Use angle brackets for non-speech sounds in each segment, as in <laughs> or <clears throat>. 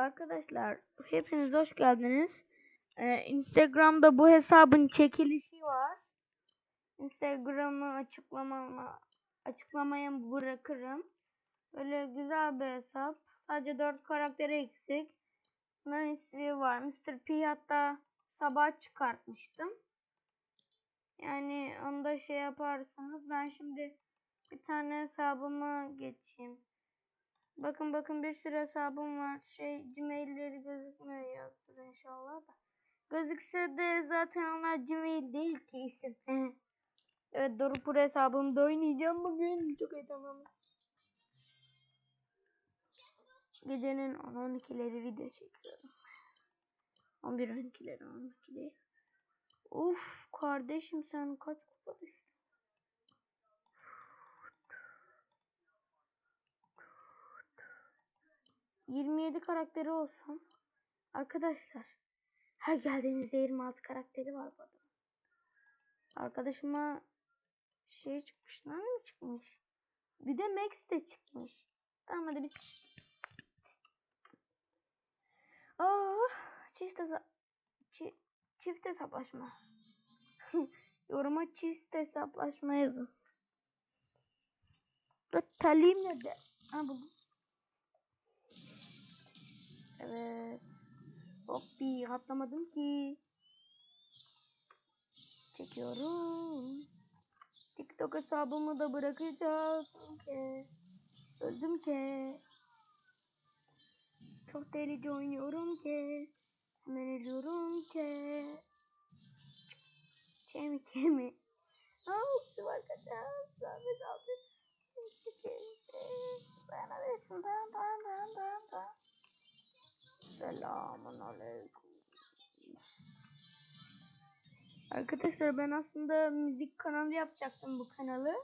Arkadaşlar hepiniz hoş geldiniz. Ee, Instagram'da bu hesabın çekilişi var. Instagram'ı açıklamama açıklamaya bırakırım. Böyle güzel bir hesap. Sadece 4 karakteri eksik. Bunların ismi var. Mr. P hatta sabah çıkartmıştım. Yani onu da şey yaparsanız ben şimdi bir tane hesabıma geçeyim. Bakın bakın bir sürü hesabım var. Şey Gmail'leri gözükmüyor yoktur inşallah da. Gözükse de zaten onlar Gmail değil ki isim. evet Doruk Pro hesabımda oynayacağım bugün. Çok heyecanlandım. Gecenin 10-12'leri video çekiyorum. 11-12'leri 12'leri. Uf kardeşim sen kaç kupadasın? ...27 karakteri olsun. Arkadaşlar... ...her geldiğimizde 26 karakteri var bu adamın. Arkadaşıma... ...şey çıkmış. Nerede mi çıkmış? Bir de Max de çıkmış. Tamam hadi biz... Oh, çift hesa... Çi... Çift hesaplaşma. <laughs> Yoruma çift hesaplaşma yazın. Ve talim nerede? Ha buldum. Evet. Hop bir atlamadım ki. Çekiyorum. TikTok hesabımı da bırakacağım ki. Öldüm ki. Çok delice oynuyorum ki. Hemen ölüyorum ki. Çemi çemi. Aa, şu arkadaşlar. Zahmet aldı. Dayanabilirsin. Dayan dayan dayan dayan dayan. Selamun aleyküm. Arkadaşlar ben aslında müzik kanalı yapacaktım bu kanalı.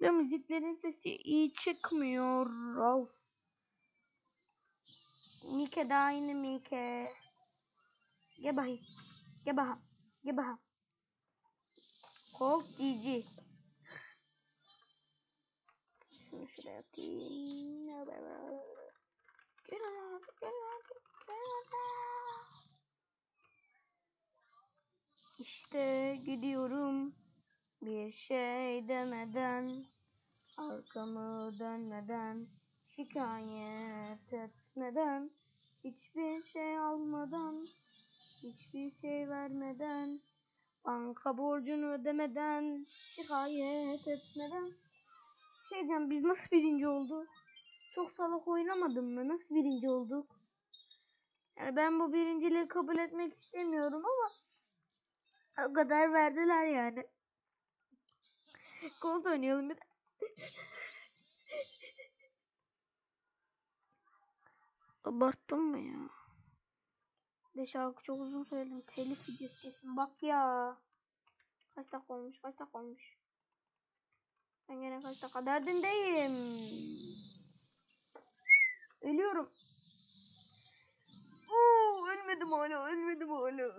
Ve müziklerin sesi iyi çıkmıyor. Of. Mike daha yine Mike. Bakalım. Gel bakalım. Colt GG. Şunu şuraya atayım. İşte gidiyorum. Bir şey demeden. Arkamı dönmeden. Şikayet etmeden. Hiçbir şey almadan. Hiçbir şey vermeden. Banka borcunu ödemeden. Şikayet etmeden. Şey diyeceğim biz nasıl birinci olduk? Çok salak oynamadım mı? Nasıl birinci olduk? Yani ben bu birinciliği kabul etmek istemiyorum ama o kadar verdiler yani. Gold oynayalım bir. Abarttım mı ya? De şarkı çok uzun söyledim. Telif videosu kesin. Bak ya. Kaç dakika olmuş? Kaç dakika olmuş? Ben gene kaç dakika derdindeyim. Ölüyorum. Oo, ölmedim hala. Ölmedim hala.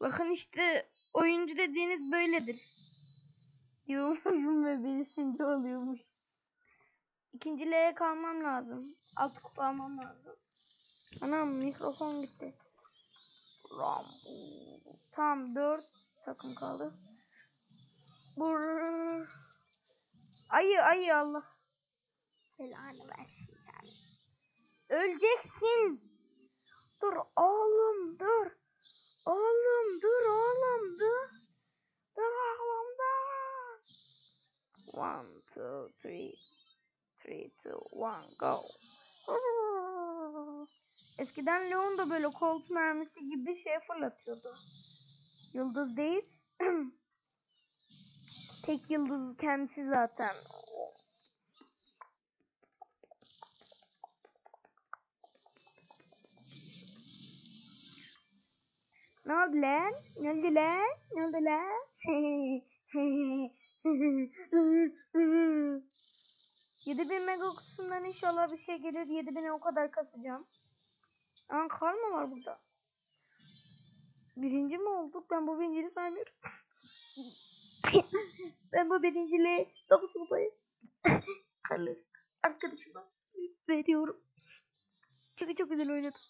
Bakın işte oyuncu dediğiniz böyledir. Diyormuşum ve birisinde oluyormuş. İkinciliğe kalmam lazım. Alt kupa almam lazım. Anam mikrofon gitti. Ram. Tam 4 takım kaldı. Bur Ayı ayı Allah. Belanı versin. Öleceksin. Dur oğlum dur. Oğlum dur oğlum dur. Dur oğlum dur. One, two, three. Three, two, one, go. Eskiden Leon da böyle kolt mermisi gibi şey fırlatıyordu. Yıldız değil. <clears throat> Tek yıldız kendisi zaten. Ne oldu lan? Ne oldu lan? Ne oldu lan? Yedi bin mega kutusundan inşallah bir şey gelir. Yedi bine o kadar kasacağım. Aa kar mı var burada? Birinci mi olduk? Ben bu birinciliği saymıyorum. <laughs> ben bu birinciliği dokuz kupayı <laughs> kalır arkadaşıma veriyorum. Çünkü çok güzel oynadım.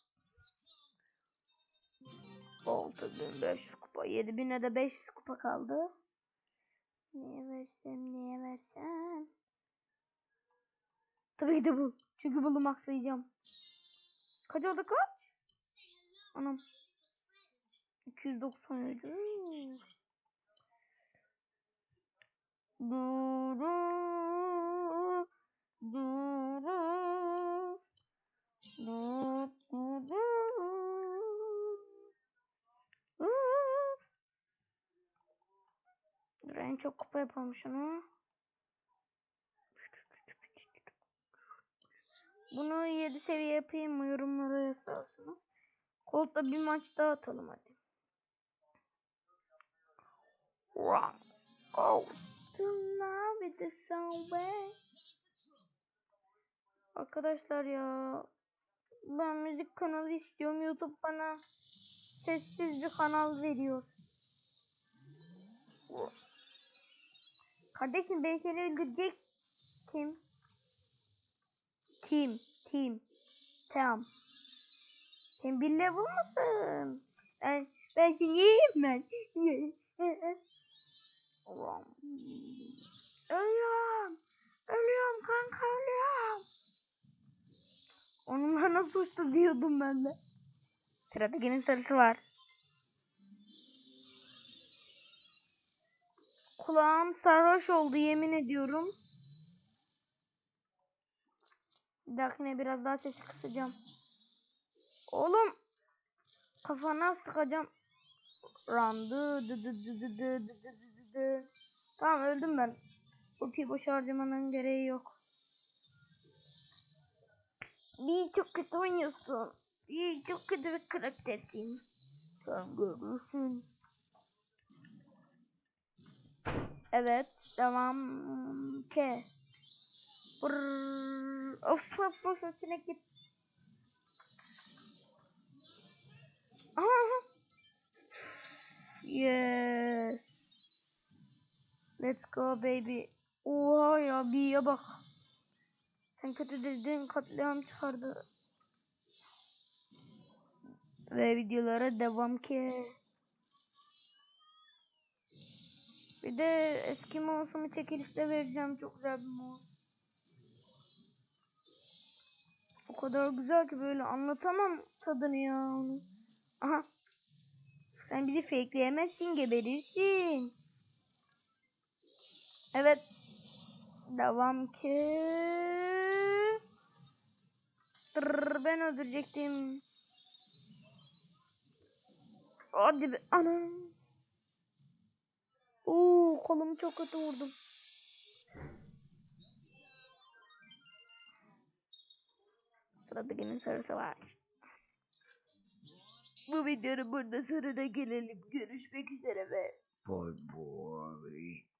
6500 kupa. 7000'e de 500 kupa kaldı. Neye versem neye versem. Tabii ki de bu. Çünkü bunu maxlayacağım. Kaç oldu kaç? Anam. 297. Duru. Duru. Duru. Duru. En çok kupa yapalım şunu. Bunu 7 seviye yapayım mı yorumlara yazarsınız. Colt'la bir maç daha atalım hadi. Run. Oh. Arkadaşlar ya ben müzik kanalı istiyorum. YouTube bana sessiz bir kanal veriyor. Kardeşim beni seni öldürecek. Kim? Tim. Tim. Tamam. Sen bir level mısın? Ben, ben seni yiyeyim ben. Ölüyorum. Ölüyorum kanka ölüyorum. Onunla nasıl uçtu diyordum ben de. Sıradakinin sarısı var. Kulağım sarhoş oldu yemin ediyorum. Bir dahakine biraz daha sesi kısacağım. Oğlum kafana sıkacağım. Randı dı dı dı dı dı dı dı dı dı dı. Tamam öldüm ben. Ultiyi boş harcamanın gereği yok. Bir çok kötü oynuyorsun. Bir çok kötü bir karaktersin. Sen görürsün. Evet devam ke. Brrr. Of of of ötüne git. Yes. Let's go baby. Oha ya bir bak. Sen kötü dedin katliam çıkardı. Ve videolara devam ki. Bir de eski mouse'umu çekilişte vereceğim. Çok güzel bir mouse. O kadar güzel ki böyle anlatamam tadını ya onu. Aha. Sen bizi fakeleyemezsin geberirsin. Evet. Devam ki. Tırr, ben öldürecektim. Hadi be. Anam. Oo, kolumu çok kötü vurdum. Sıradakinin sarısı var. Bu videonun burada sonuna gelelim. Görüşmek üzere ve bye bye.